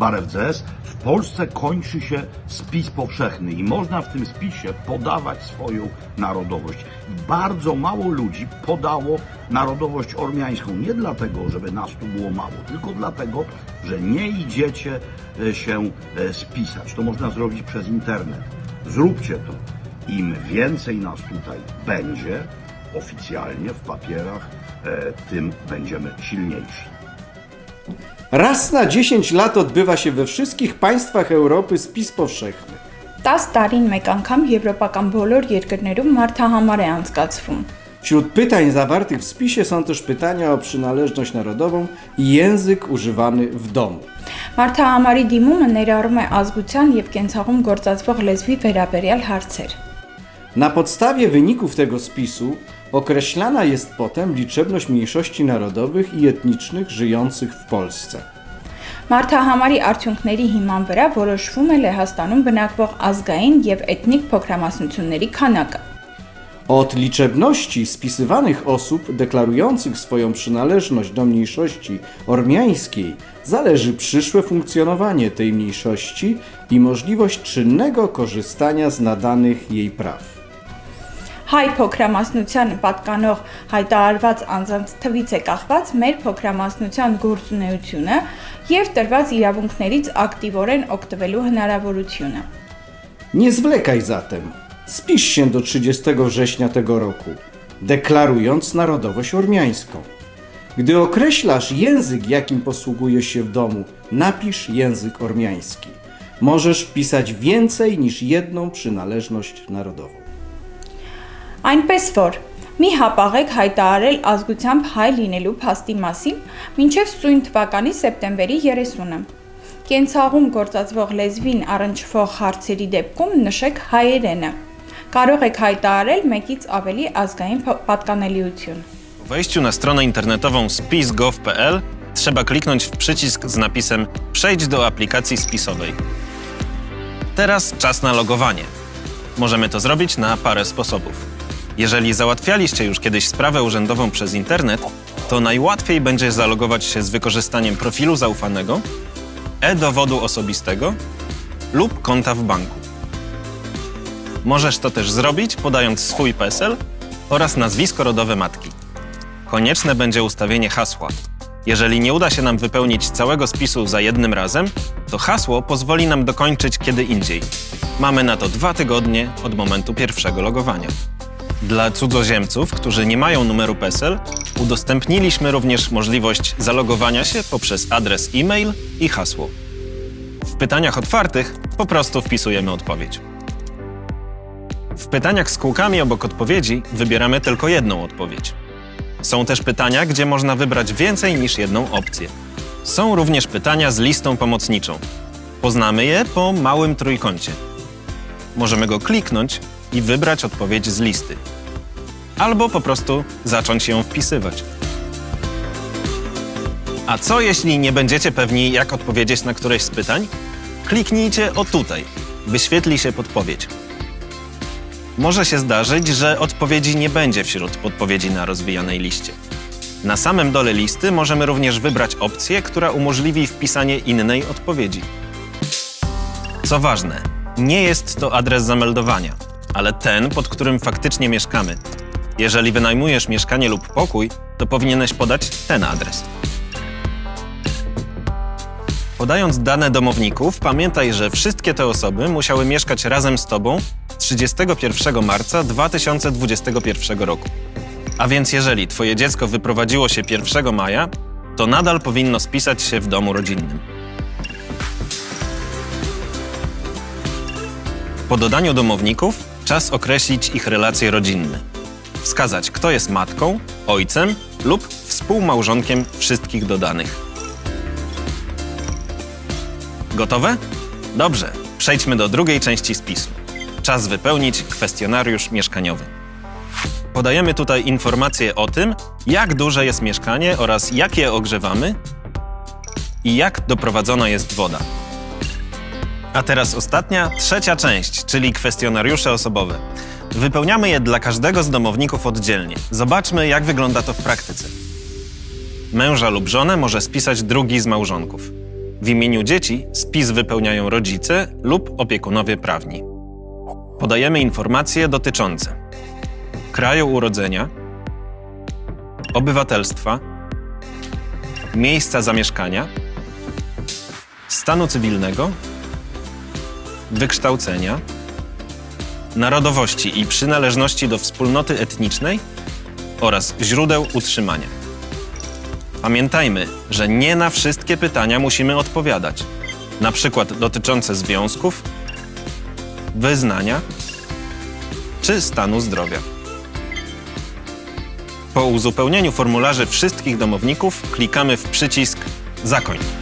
barew CS, w Polsce kończy się spis powszechny i można w tym spisie podawać swoją narodowość. Bardzo mało ludzi podało narodowość ormiańską. Nie dlatego, żeby nas tu było mało, tylko dlatego, że nie idziecie e, się e, spisać. To można zrobić przez internet. Zróbcie to. Im więcej nas tutaj będzie, oficjalnie w papierach, e, tym będziemy silniejsi. Raz na 10 lat odbywa się we wszystkich państwach Europy spis powszechny. 10 տարին մեկ անգամ եվրոպական բոլոր երկրներում մարդահամար է անցկացվում։ Wśród pytań zawartych w spisie są też pytania o przynależność narodową i język używany w domu. Մարդահամարի դիմումը ներառում է ազգության եւ կենցաղում գործածվող լեզվի վերաբերյալ հարցեր։ Na podstawie wyników tego spisu określana jest potem liczebność mniejszości narodowych i etnicznych żyjących w Polsce. Մարդահամարի արդյունքների հիման վրա որոշվում է Լեհաստանում բնակվող ազգային եւ էթնիկ փոքրամասնությունների քանակը։ Od liczebności spisywanych osób deklarujących swoją przynależność do mniejszości ormiańskiej zależy przyszłe funkcjonowanie tej mniejszości i możliwość czynnego korzystania z nadanych jej praw. Հայ փոքրամասնության պատկանող հայտարարված անձանց թվից է կախված մեր փոքրամասնության գործունեությունը եւ տրված իրավունքներից ակտիվորեն օգտվելու հնարավորությունը։ Nie zwlekaj zatem. Spisz się do 30 września tego roku, deklarując narodowość ormiańską. Gdy określasz język, jakim posługujesz się w domu, napisz język ormiański. Możesz wpisać więcej niż jedną przynależność narodową. Այնպես որ մի հապաղեք հայտարարել ազգությամբ հայ լինելու փաստի մասին մինչև սույն թվականի սեպտեմբերի 30-ը։ Կենցաղում գործածվող լեզվին առնչվող հարցերի դեպքում նշեք հայերենը։ Կարող եք հայտարարել մեկից ավելի ազգային փ- պատկանելիություն։ Po wejściu na stronę internetową spis.gov.pl trzeba kliknąć w przycisk z napisem Przejdź do aplikacji spisowej. Teraz czas na logowanie. Możemy to zrobić na parę sposobów. Jeżeli załatwialiście już kiedyś sprawę urzędową przez internet, to najłatwiej będzie zalogować się z wykorzystaniem profilu zaufanego, e-dowodu osobistego lub konta w banku. Możesz to też zrobić podając swój PESEL oraz nazwisko rodowe matki. Konieczne będzie ustawienie hasła. Jeżeli nie uda się nam wypełnić całego spisu za jednym razem, to hasło pozwoli nam dokończyć kiedy indziej. Mamy na to dwa tygodnie od momentu pierwszego logowania. Dla cudzoziemców, którzy nie mają numeru PESEL, udostępniliśmy również możliwość zalogowania się poprzez adres e-mail i hasło. W pytaniach otwartych po prostu wpisujemy odpowiedź. W pytaniach z kółkami obok odpowiedzi wybieramy tylko jedną odpowiedź. Są też pytania, gdzie można wybrać więcej niż jedną opcję. Są również pytania z listą pomocniczą. Poznamy je po małym trójkącie. Możemy go kliknąć i wybrać odpowiedź z listy. Albo po prostu zacząć ją wpisywać. A co jeśli nie będziecie pewni, jak odpowiedzieć na któreś z pytań? Kliknijcie o tutaj. Wyświetli się podpowiedź. Może się zdarzyć, że odpowiedzi nie będzie wśród podpowiedzi na rozwijanej liście. Na samym dole listy możemy również wybrać opcję, która umożliwi wpisanie innej odpowiedzi. Co ważne, nie jest to adres zameldowania, ale ten, pod którym faktycznie mieszkamy. Jeżeli wynajmujesz mieszkanie lub pokój, to powinieneś podać ten adres. Podając dane domowników, pamiętaj, że wszystkie te osoby musiały mieszkać razem z Tobą 31 marca 2021 roku. A więc jeżeli Twoje dziecko wyprowadziło się 1 maja, to nadal powinno spisać się w domu rodzinnym. Po dodaniu domowników czas określić ich relacje rodzinne. Wskazać, kto jest matką, ojcem lub współmałżonkiem wszystkich dodanych. Gotowe? Dobrze, przejdźmy do drugiej części spisu. Czas wypełnić kwestionariusz mieszkaniowy. Podajemy tutaj informacje o tym, jak duże jest mieszkanie oraz jak je ogrzewamy i jak doprowadzona jest woda. A teraz ostatnia, trzecia część, czyli kwestionariusze osobowe. Wypełniamy je dla każdego z domowników oddzielnie. Zobaczmy, jak wygląda to w praktyce. Męża lub żonę może spisać drugi z małżonków. W imieniu dzieci spis wypełniają rodzice lub opiekunowie prawni. Podajemy informacje dotyczące kraju urodzenia, obywatelstwa, miejsca zamieszkania, stanu cywilnego, wykształcenia, narodowości i przynależności do wspólnoty etnicznej oraz źródeł utrzymania. Pamiętajmy, że nie na wszystkie pytania musimy odpowiadać, na przykład dotyczące związków, wyznania czy stanu zdrowia. Po uzupełnieniu formularzy wszystkich domowników klikamy w przycisk Zakoń.